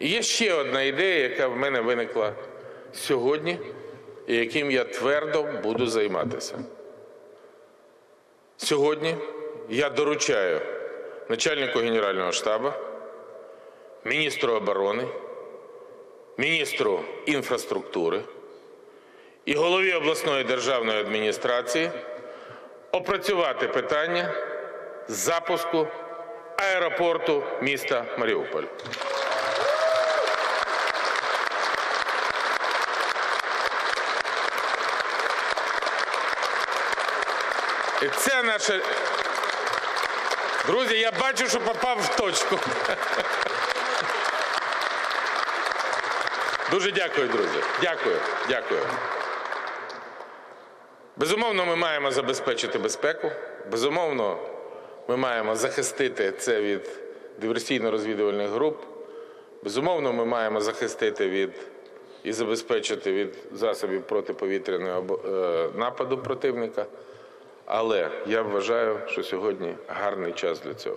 Є ще одна ідея, яка в мене виникла сьогодні, і яким я твердо буду займатися. Сьогодні я доручаю начальнику Генерального штабу, міністру оборони, міністру інфраструктури і голові обласної державної адміністрації опрацювати питання запуску аеропорту міста Маріуполь. І це наше. Друзі, я бачу, що попав в точку. Дуже дякую, друзі. Дякую, дякую. Безумовно, ми маємо забезпечити безпеку. Безумовно, ми маємо захистити це від диверсійно-розвідувальних груп. Безумовно, ми маємо захистити від і забезпечити від засобів протиповітряного е, нападу противника. Але я вважаю, що сьогодні гарний час для цього.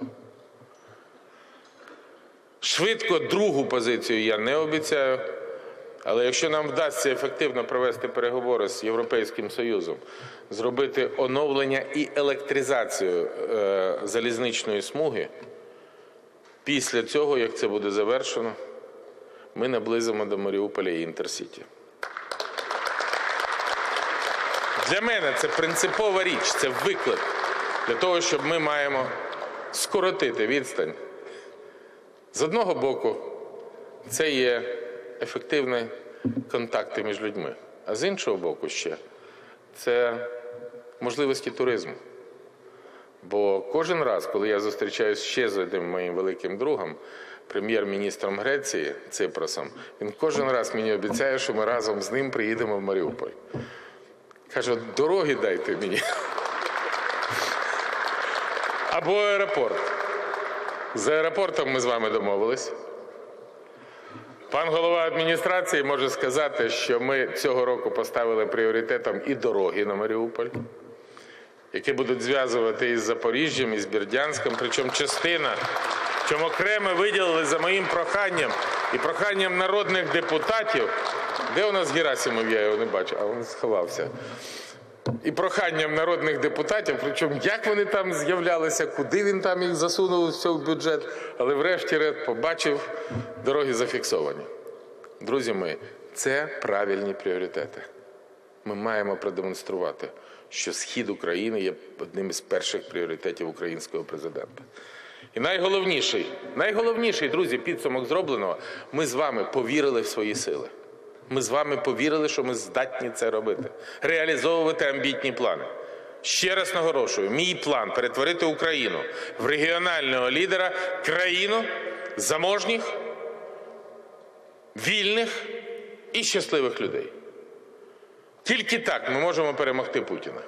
Швидко другу позицію я не обіцяю. Але якщо нам вдасться ефективно провести переговори з Європейським Союзом, зробити оновлення і електризацію е, залізничної смуги, після цього, як це буде завершено, ми наблизимо до Маріуполя і Інтерсіті. Для мене це принципова річ, це виклик для того, щоб ми маємо скоротити відстань. З одного боку, це є ефективні контакти між людьми, а з іншого боку, ще це можливості туризму. Бо кожен раз, коли я зустрічаюся ще з одним моїм великим другом, прем'єр-міністром Греції Ципросом, він кожен раз мені обіцяє, що ми разом з ним приїдемо в Маріуполь. Каже, дороги дайте мені. Або аеропорт. З аеропортом ми з вами домовились. Пан голова адміністрації може сказати, що ми цього року поставили пріоритетом і дороги на Маріуполь, які будуть зв'язувати із Запоріжжям, із Бердянськом. Причому частина, чому окремо виділили за моїм проханням і проханням народних депутатів. Де у нас Герасимов? Я його не бачу, а він сховався. І проханням народних депутатів, причому як вони там з'являлися, куди він там їх засунув все в бюджет, але врешті-решт побачив, дороги зафіксовані. Друзі мої, це правильні пріоритети. Ми маємо продемонструвати, що схід України є одним із перших пріоритетів українського президента. І найголовніший, найголовніший, друзі, підсумок зробленого, ми з вами повірили в свої сили. Ми з вами повірили, що ми здатні це робити, реалізовувати амбітні плани. Ще раз наголошую, мій план перетворити Україну в регіонального лідера, країну заможніх, вільних і щасливих людей. Тільки так ми можемо перемогти Путіна.